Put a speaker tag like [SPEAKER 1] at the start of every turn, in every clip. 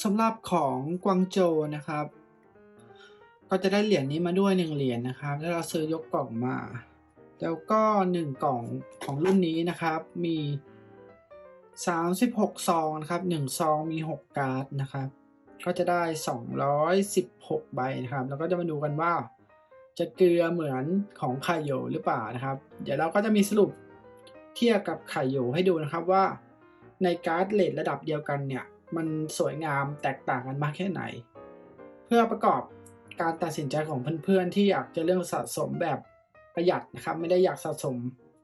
[SPEAKER 1] สำหรับของกวางโจวนะครับ ก็จะได้เหรียญนี้มาด้วย1เหรียญนะครับแล้วเราซื้อยกกล่องมา แล้วก็ 1 กล่องของรุ่นนี้นะครับ มี 36 ซองนะครับ1ซองมี 6 การ์ดนะครับ ก็จะได้ 216 ใบนะครับ แล้วก็จะมาดูกันว่า จะเกลือเหมือนของไข่โยหรือเปล่านะครับ เดี๋ยวเราก็จะมีสรุปเทียบกับไข่โยให้ดูนะครับว่าในการ์ดเลทระดับเดียวกันเนี่ย มันสวยงามแตกต่างกันมากแค่ไหน เพื่อประกอบการตัดสินใจของเพื่อนๆ ที่อยากจะเรื่องสะสมแบบประหยัดนะครับ ไม่ได้อยากสะสม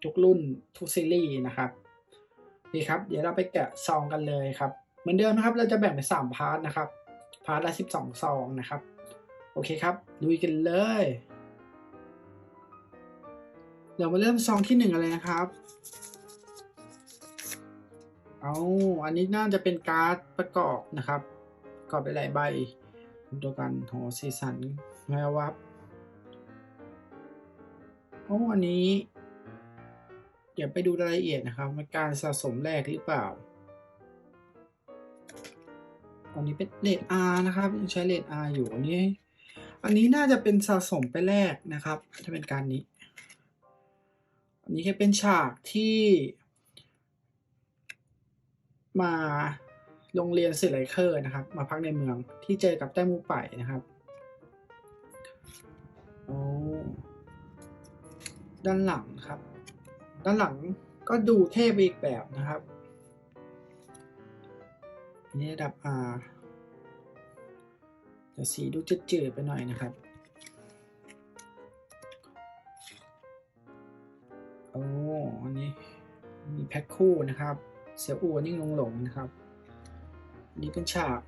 [SPEAKER 1] ทุกรุ่นทุกซีรีส์นะครับนี่ครับ เดี๋ยวเราไปแกะซองกันเลยครับ เหมือนเดิมนะครับ เราจะแบ่งเป็น3พาร์ทนะครับ พาร์ทละ 12 ซองนะครับ โอเคครับลุยกันเลย เดี๋ยวมาเริ่มซองที่หนึ่งกันเลยนะครับ เอาอันนี้น่าจะเป็นการ์ดประกอบนะครับประกอบไปหลายใบตัวกันโหสีสันแวววับโอ้อันนี้ เดี๋ยวไปดูรายละเอียดนะครับมันการสะสมแรกหรือเปล่าอันนี้เป็นเลด R นะครับยังใช้เลด R อยู่อันนี้ อันนี้น่าจะเป็นสะสมไปแรกนะครับถ้าเป็นการนี้ อันนี้แค่เป็นฉากที่ มาโรงเรียนสื่อไลเคอร์นะครับ มาพักในเมืองที่เจอกับแต้มูไปนะครับโอ้ด้านหลังครับ ด้านหลังก็ดูเท่ไปอีกแบบนะครับอันนี้ระดับ R แต่สีดูจืดๆไปหน่อยนะครับโอ้อันนี้มีแพ็คคู่นะครับ เสียวอูนิ่งลงหลงนะครับอันนี้เป็นฉาก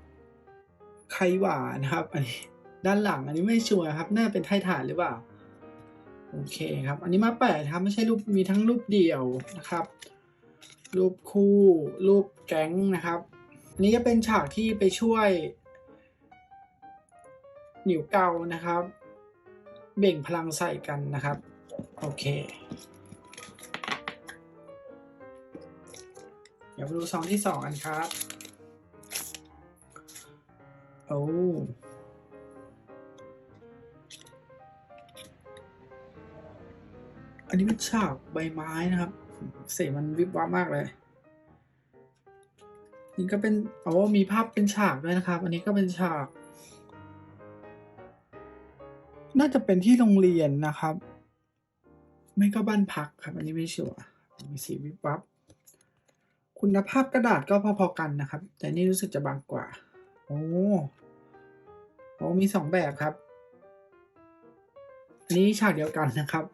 [SPEAKER 1] ไขหวานะครับ อันนี้ด้านหลังอันนี้ไม่ชัวร์ครับ น่าเป็นไทยฐานหรือเปล่า โอเคครับ อันนี้มาแปดครับไม่ใช่รูปมีทั้งรูปเดี่ยวนะครับ รูปคู่ รูปแก๊งนะครับ อันนี้จะเป็นฉากที่ไปช่วยหนิวเกานะครับ เบ่งพลังใส่กันนะครับ โอเค ดี๋ยวมาดูซองที่สองกันครับ โอ้อันนี้เป็นฉากใบไม้นะครับ เสียงมันวิบวับมากเลย นี่ก็เป็นโอ้มีภาพเป็นฉากด้วยนะครับ อันนี้ก็เป็นฉาก น่าจะเป็นที่โรงเรียนนะครับ ไม่ก็บ้านพักครับ อันนี้ไม่ชัวร์มีสีวิบวับ คุณภาพกระดาษก็พอๆกันนะครับ แต่นี่รู้สึกจะบางกว่า โอ้โอ้มีสองแบบครับ อันนี้ฉากเดียวกันนะครับ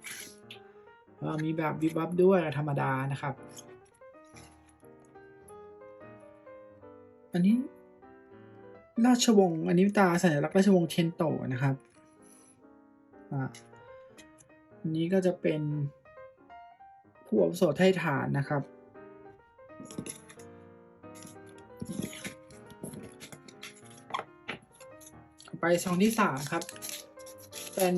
[SPEAKER 1] มีแบบวิบวับด้วยธรรมดานะครับ อันนี้ราชวงศ์อันนี้ตาสัญลักษณ์ราชวงศ์เทนโตนะครับอ่าอันนี้ก็จะเป็นผู้อาวุโสไทยฐานนะครับ ไปซองที่สามครับเป็น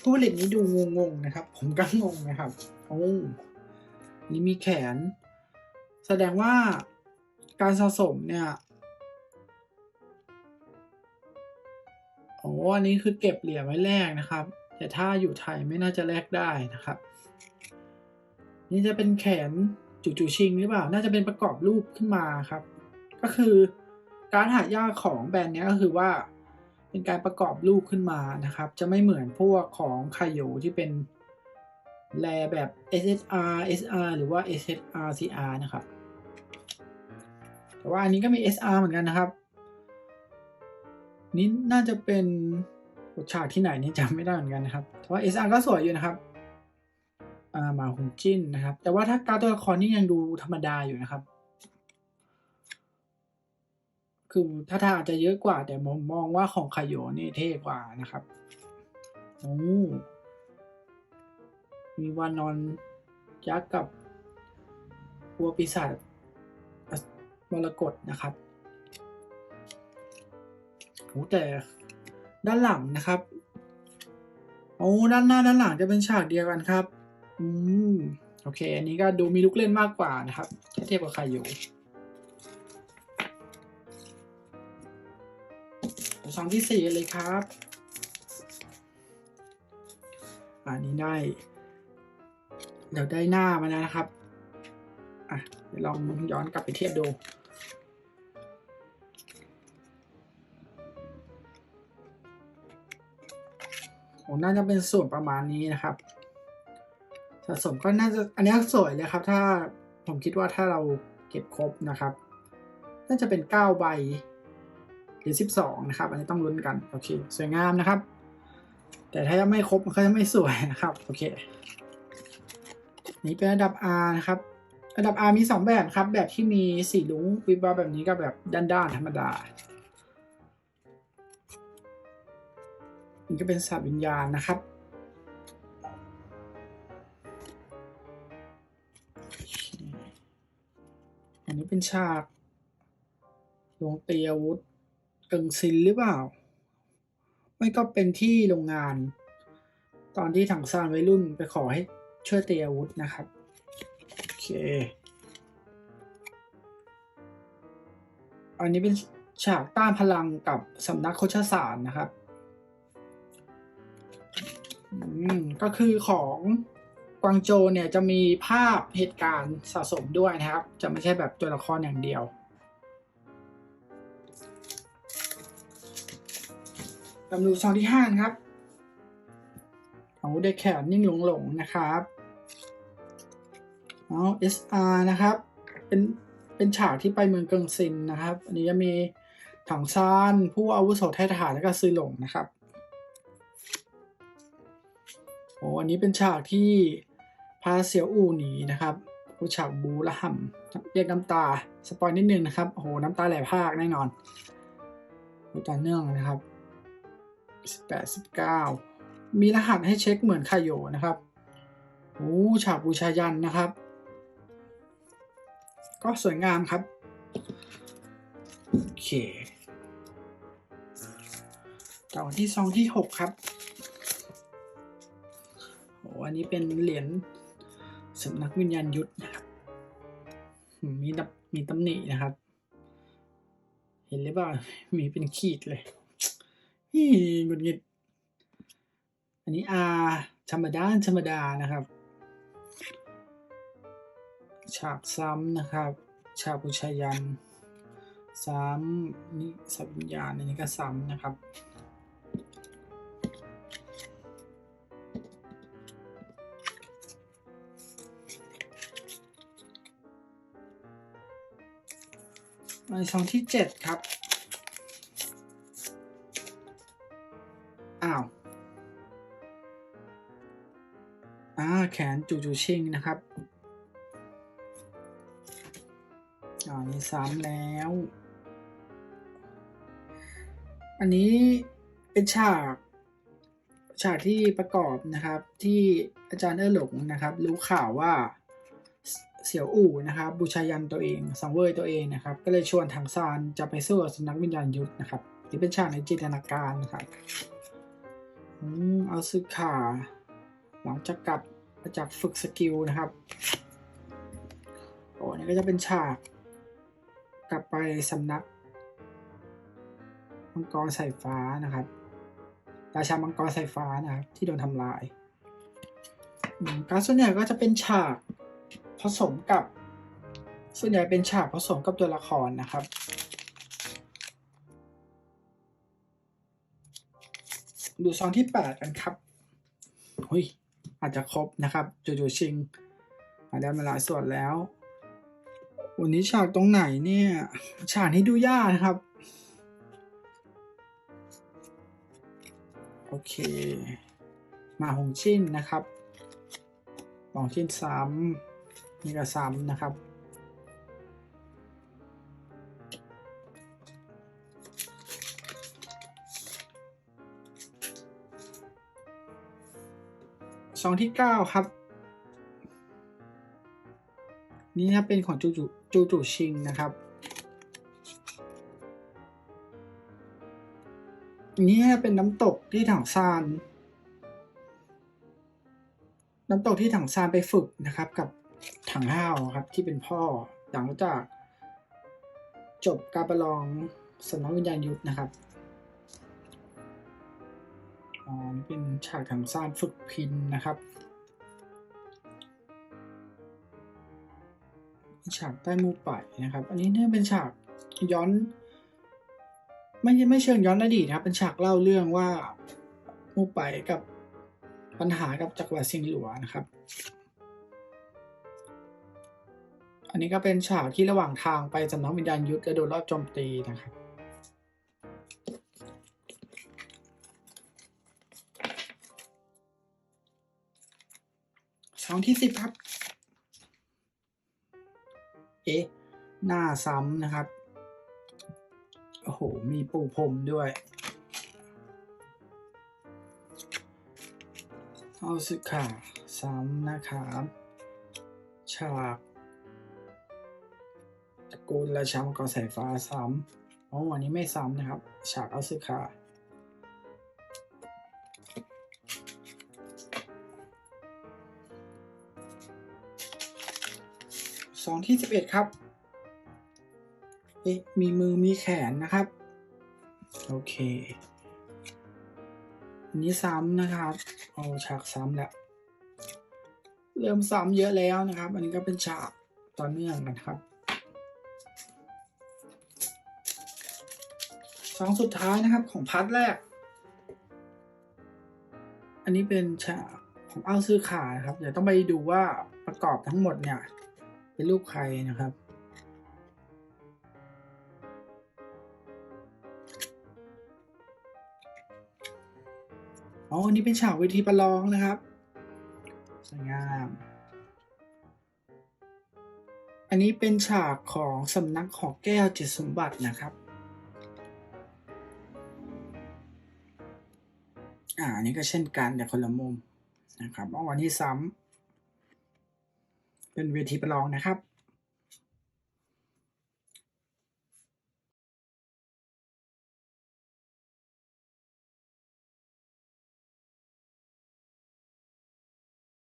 [SPEAKER 1] ผู้ผลิตนี้ดูงงๆนะครับ ผมก็งงนะครับโอ้นี่มีแขน แสดงว่าการสะสมเนี่ยโอ้อันนี้คือเก็บเหรียญไว้แลกนะครับ แต่ถ้าอยู่ไทยไม่น่าจะแลกได้นะครับ นี่จะเป็นแขน จูจูชิงหรือเปล่า น่าจะเป็นประกอบรูปขึ้นมาครับ ก็คือการหายากของแบรนด์นี้ก็คือว่า เป็นการประกอบรูปขึ้นมานะครับ จะไม่เหมือนพวกของไคโยที่เป็นแลแบบ SSR SR หรือว่า SSR CR นะครับ แต่ว่าอันนี้ก็มี SR เหมือนกันนะครับ นี่น่าจะเป็นฉากที่ไหนนี่จำไม่ได้เหมือนกันนะครับแต่ว่า SR ก็สวยอยู่นะครับ หมาหุงจิ้นนะครับ แต่ว่าถ้าการตัวละครนี่ยังดูธรรมดาอยู่นะครับ คือถ้าทางอาจจะเยอะกว่า แต่ผมมองว่าของไคโยนี่เท่กว่านะครับโอ้มีวานอนยักษ์กับวัวปีศาจมรกตนะครับโอ้แต่ด้านหลังนะครับโอ้ด้านหน้าด้านหลังจะเป็นฉากเดียวกันครับ อืม โอเค อันนี้ก็ดูมีลูกเล่นมากกว่านะครับ ถ้าเทียบกับไคโยซองที่สี่เลยครับ อันนี้ได้ เดี๋ยวได้หน้ามาแล้วนะครับ อะเดี๋ยวลองย้อนกลับไปเทียบดูน่าจะเป็นส่วนประมาณนี้นะครับ สะสมก็น่าจะอันนี้สวยเลยครับ ถ้าผมคิดว่าถ้าเราเก็บครบนะครับ น่าจะเป็นเก้าใบหรือสิบสองนะครับ อันนี้ต้องลุ้นกัน โอเค สวยงามนะครับ แต่ถ้ายังไม่ครบมันก็จะไม่สวยนะครับ โอเค นี่เป็นระดับ R นะครับ ระดับ R มีสองแบบครับ แบบที่มีสีลุ้งวิบวับแบบนี้กับแบบด้านๆธรรมดานี่ก็เป็นสัตว์วิญญาณนะครับ ฉากโรงตีอาวุธเอิงซินหรือเปล่า ไม่ก็เป็นที่โรงงาน ตอนที่ถังซานวัยรุ่นไปขอให้ช่วยตีอาวุธนะครับ โอเค อันนี้เป็นฉากต้านพลังกับสำนักโคชศาสตร์นะครับอืมก็คือของ กวางโจเนี่ยจะมีภาพเหตุการณ์สะสมด้วยนะครับ จะไม่ใช่แบบตัวละครอย่างเดียวลำดูซองที่ห้านะครับเอาเด็กแขนนิ่งหลงหลงนะครับเอา SR นะครับ เป็นเป็นฉากที่ไปเมืองเกิงซินนะครับ อันนี้จะมีถังซานผู้อาวุโสไทยทหารและก็ซือหลงนะครับโอ้อันนี้เป็นฉากที่ พาเสียวอู่หนีนะครับผู้ฉากบูละห่ำเรียกน้ำตา สปอยนิดนึงนะครับ โอ้โห น้ำตาไหลพรากแน่นอนดูต่อเนื่องนะครับ 18 19 มีรหัสให้เช็คเหมือนคาโยนะครับโอ้ฉากบูชายันนะครับ ก็สวยงามครับ โอเคต่อที่ซองที่ 6 ครับโอ้อันนี้เป็นเหรียญ สำนักวิญญาณยุทธนะครับ มีมีตำหนินะครับ เห็นหรือเปล่ามีเป็นขีดเลยฮี่หงุดหงิด อันนี้อาธรรมดาธรรมดานะครับ ฉากซ้ำนะครับ ฉากบูชายัน ซ้ำนี่สัพวิญญาณอันนี้ก็ซ้ำนะครับ ในซองที่เจ็ดครับ อ้าวอ่าแขนจูจูชิงนะครับอ่านี่ซ้ำแล้ว อันนี้เป็นฉาก ฉากที่ประกอบนะครับที่อาจารย์เออหลงนะครับ รู้ข่าวว่า เสี่ยวอู่นะครับบูชายันตัวเองสังเวยตัวเองนะครับ ก็เลยชวนทางซานจะไปสู้กับสำนักวิญญาณยุทธนะครับนี่เป็นฉากในจินตนาการนะครับอืมเอาซึขาหลังจากกลับมาจากฝึกสกิลนะครับโอ้นี่ก็จะเป็นฉาก กลับไปสำนักมังกรสายฟ้านะครับราชามังกรสายฟ้านะครับที่โดนทำลายการส่วนใหญ่ก็จะเป็นฉาก ผสมกับ ส่วนใหญ่เป็นฉากผสมกับตัวละครนะครับ ดูซองที่ 8 กันครับหุยอาจจะครบนะครับจูจูชิงมาได้มาหลายส่วนแล้ว วันนี้ฉากตรงไหนเนี่ย ฉากนี้ดูยากนะครับ โอเค มาหงชินนะครับหงชินซ้ำ นี่ก็ซ้ำนะครับซองที่เก้าครับ นี่นะเป็นของจูจูจูจูชิงนะครับนี่เป็นน้ำตกที่ถังซาน น้ำตกที่ถังซานไปฝึกนะครับกับ ถังห้าวครับที่เป็นพ่อหลังจากจบการประลองสนักวิญญาณยุทธนะครับอ๋อนี่เป็นฉากทางซ่านฝึกพินนะครับฉากใต้มูป่ายนะครับ อันนี้เนี่ยเป็นฉากย้อน ไม่ไม่เชิงย้อนอดีตนะครับ เป็นฉากเล่าเรื่องว่ามูป่ายกับปัญหากับจักรวรรดิซิงหลัวนะครับ อันนี้ก็เป็นฉากที่ระหว่างทางไปสำนักวิญญาณยุทธและโดนรอบโจมตีนะครับสองที่สิบครับ เอ๊ะ หน้าซ้ำนะครับ โอ้โห มีปูพรมด้วยเอาสึกค่ะ ซ้ำนะครับ ฉาก ตระกูลราชามังกรสายฟ้าซ้ำอ๋ออันนี้ไม่ซ้ำนะครับ ฉากเอาสึค่ะสองที่สิบเอ็ดครับ เอ๊ะ มีมือมีแขนนะครับ โอเค อันนี้ซ้ำนะครับ เอาฉากซ้ำแล้วเริ่มซ้ำเยอะแล้วนะครับ อันนี้ก็เป็นฉากต่อเนื่องกันครับ สองสุดท้ายนะครับของพาร์ทแรก อันนี้เป็นฉากของเอาซื้อขานะครับ เดี๋ยวต้องไปดูว่าประกอบทั้งหมดเนี่ย เป็นรูปใครนะครับอ๋ออันนี้เป็นฉากเวทีประลองนะครับสวยงาม อันนี้เป็นฉากของสำนักหอแก้วจิตสมบัตินะครับ อ่าอันนี้ก็เช่นกันแต่คนละมุมนะครับวันนี้ซ้ำเป็นเวทีประลองนะครับ